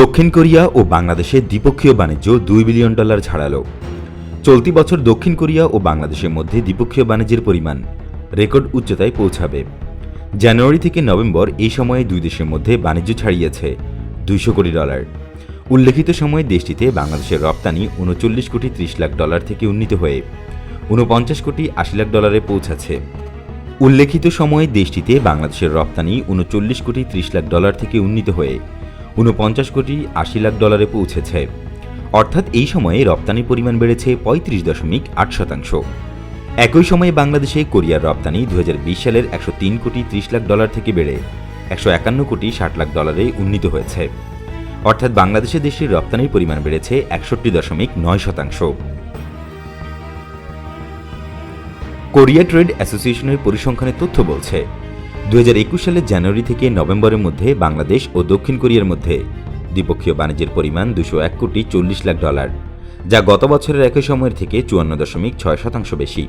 দক্ষিণ কোরিয়া ও বাংলাদেশের দ্বিপক্ষীয় বাণিজ্য দুই বিলিয়ন ডলার ছাড়ালো। চলতি বছর দক্ষিণ কোরিয়া ও বাংলাদেশের মধ্যে দ্বিপক্ষীয় বাণিজ্যের পরিমাণ রেকর্ড উচ্চতায় পৌঁছাবে। জানুয়ারি থেকে নভেম্বর এই সময়ে দুই দেশের মধ্যে বাণিজ্য ছাড়িয়েছে দুইশো কোটি ডলার। উল্লেখিত সময়ে দেশটিতে বাংলাদেশের রপ্তানি উনচল্লিশ কোটি ত্রিশ লাখ ডলার থেকে উন্নীত হয়ে উনপঞ্চাশ কোটি আশি লাখ ডলারে পৌঁছাচ্ছে। উল্লেখিত সময়ে দেশটিতে বাংলাদেশের রপ্তানি উনচল্লিশ কোটি ত্রিশ লাখ ডলার থেকে উন্নীত হয়ে ঊনপঞ্চাশ কোটি আশি লাখ ডলারে পৌঁছেছে। অর্থাৎ এই সময়ে রপ্তানি পরিমাণ বেড়েছে পঁয়ত্রিশ দশমিক আট শতাংশ। একই সময়ে বাংলাদেশে কোরিয়ার রপ্তানি দুহাজার বিশ সালের একশো তিন কোটি ত্রিশ লাখ ডলার থেকে বেড়ে একশো একান্ন কোটি ষাট লাখ ডলারে উন্নীত হয়েছে। অর্থাৎ বাংলাদেশে দেশের রপ্তানির পরিমাণ বেড়েছে একষট্টি দশমিক নয় শতাংশ। কোরিয়া ট্রেড অ্যাসোসিয়েশনের পরিসংখ্যানের তথ্য বলছে একুশ সালের জানুয়ারি থেকে নভেম্বরের মধ্যে বাংলাদেশ ও দক্ষিণ কোরিয়ার মধ্যে দ্বিপক্ষীয় বাণিজ্যের পরিমাণ দুশো এক কোটি চল্লিশ লাখ ডলার, যা গত বছরের একই সময়ের থেকে চুয়ান্ন দশমিক ছয় শতাংশ বেশি।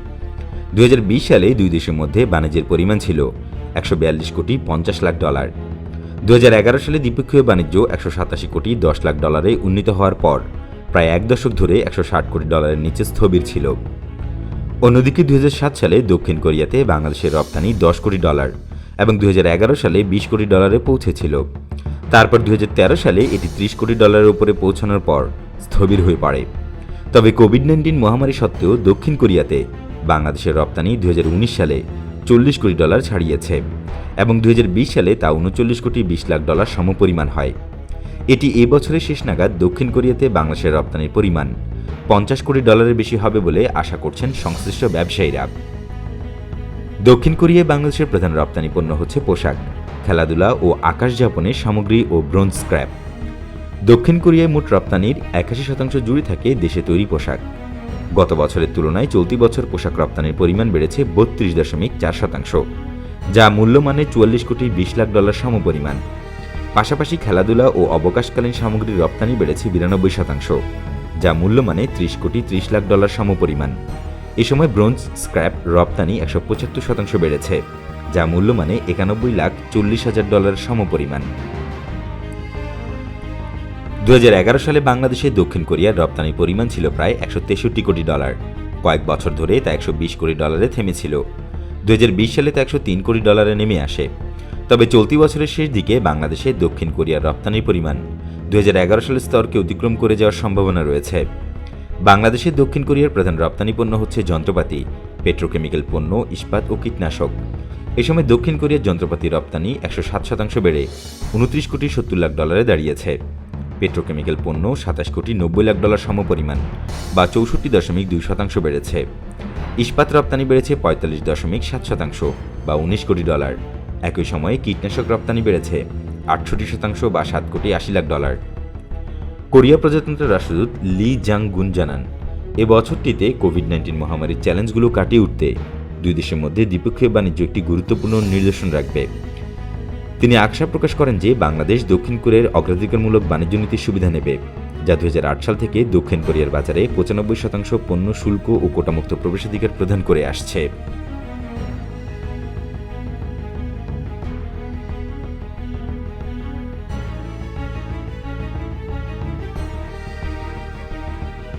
দু হাজার বিশ সালে দুই দেশের মধ্যে বাণিজ্যের পরিমাণ ছিল একশো বিয়াল্লিশ কোটি পঞ্চাশ লাখ ডলার। দু হাজার এগারো সালে দ্বিপক্ষীয় বাণিজ্য একশো সাতাশি কোটি দশ লাখ ডলারে উন্নীত হওয়ার পর প্রায় এক দশক ধরে একশো ষাট কোটি ডলারের নিচে স্থবির ছিল। অন্যদিকে দুই হাজার সাত সালে দক্ষিণ কোরিয়াতে বাংলাদেশের রপ্তানি দশ কোটি ডলার। এবং দুই হাজার এগারো সালে বিশ কোটি ডলারে পৌঁছেছিল। তারপর দুই হাজার তেরো সালে এটি ত্রিশ কোটি ডলারের উপরে পৌঁছানোর পর স্থবির হয়ে পড়ে। তবে কোভিড নাইন্টিন মহামারী সত্ত্বেও দক্ষিণ কোরিয়াতে বাংলাদেশের রপ্তানি দুই হাজার উনিশ সালে চল্লিশ কোটি ডলার ছাড়িয়েছে এবং দুই হাজার বিশ সালে তা উনচল্লিশ কোটি বিশ লাখ ডলার সমপরিমাণ হয়। এটি এ বছরের শেষ নাগাদ দক্ষিণ কোরিয়াতে বাংলাদেশের রপ্তানির পরিমাণ পঞ্চাশ কোটি ডলারের বেশি হবে বলে আশা করছেন সংশ্লিষ্ট ব্যবসায়ীরা। দক্ষিণ কোরিয়ায় বাংলাদেশের প্রধান রপ্তানি পণ্য হচ্ছে পোশাক, খেলাধুলা ও আকাশযাপনের সামগ্রী ও ব্রোঞ্জ স্ক্র্যাপ। দক্ষিণ কোরিয়ায় মোট রপ্তানির একাশি শতাংশ জুড়ে থাকে দেশে তৈরি পোশাক। গত বছরের তুলনায় চলতি বছর পোশাক রপ্তানির পরিমাণ বেড়েছে বত্রিশ দশমিক চার শতাংশ, যা মূল্যমানে চুয়াল্লিশ কোটি বিশ লাখ ডলার সমপরিমাণ। পাশাপাশি খেলাধুলা ও অবকাশকালীন সামগ্রীর রপ্তানি বেড়েছে বিরানব্বই শতাংশ, যা মূল্যমানে ত্রিশ কোটি ত্রিশ লাখ ডলার সমপরিমাণ। এ সময় ব্রোঞ্জ, স্ক্র্যাপ, রপ্তানি একশো পঁচাত্তর শতাংশ বেড়েছে, যা মূল্যমানে একানব্বই লাখ চল্লিশ হাজার ডলার সমপরিমাণ। দু হাজার এগারো সালে বাংলাদেশে দক্ষিণ কোরিয়ার রপ্তানির পরিমাণ ছিল প্রায় একশো তেষট্টি কোটি ডলার। কয়েক বছর ধরে তা একশো বিশ কোটি ডলারে থেমেছিল। দুই হাজার বিশ সালে তা একশো তিন কোটি ডলারে নেমে আসে। তবে চলতি বছরের শেষ দিকে বাংলাদেশে দক্ষিণ কোরিয়ার রপ্তানির পরিমাণ দুই হাজার এগারো সালের স্তরকে অতিক্রম করে যাওয়ার সম্ভাবনা রয়েছে। বাংলাদেশে দক্ষিণ কোরিয়ার প্রধান রপ্তানি পণ্য হচ্ছে যন্ত্রপাতি, পেট্রোকেমিক্যাল পণ্য, ইস্পাত ও কীটনাশক। এ সময় দক্ষিণ কোরিয়ার যন্ত্রপাতি রপ্তানি একশো সাত শতাংশ বেড়ে উনত্রিশ কোটি সত্তর লাখ ডলারে দাঁড়িয়েছে। পেট্রোকেমিক্যাল পণ্য সাতাশ কোটি নব্বই লাখ ডলার সমপরিমাণ বা চৌষট্টি দশমিক দুই শতাংশ বেড়েছে। ইস্পাত রপ্তানি বেড়েছে পঁয়তাল্লিশ দশমিক সাত শতাংশ বা উনিশ কোটি ডলার। একই সময়ে কীটনাশক রপ্তানি বেড়েছে আটষট্টি শতাংশ বা সাত কোটি আশি লাখ ডলার। কোরিয়া প্রজাতন্ত্রের রাষ্ট্রদূত লি জাং গুন জানান, এ বছরটিতে কোভিড নাইন্টিন মহামারীর চ্যালেঞ্জগুলো কাটিয়ে উঠতে দুই দেশের মধ্যে দ্বিপক্ষীয় বাণিজ্য একটি গুরুত্বপূর্ণ নির্দেশন রাখবে। তিনি আশা প্রকাশ করেন যে বাংলাদেশ দক্ষিণ কোরিয়ার অগ্রাধিকারমূলক বাণিজ্য নীতির সুবিধা নেবে, যা দু হাজার আট সাল থেকে দক্ষিণ কোরিয়ার বাজারে পঁচানব্বই শতাংশ পণ্য শুল্ক ও কোটামুক্ত প্রবেশাধিকার প্রদান করে আসছে।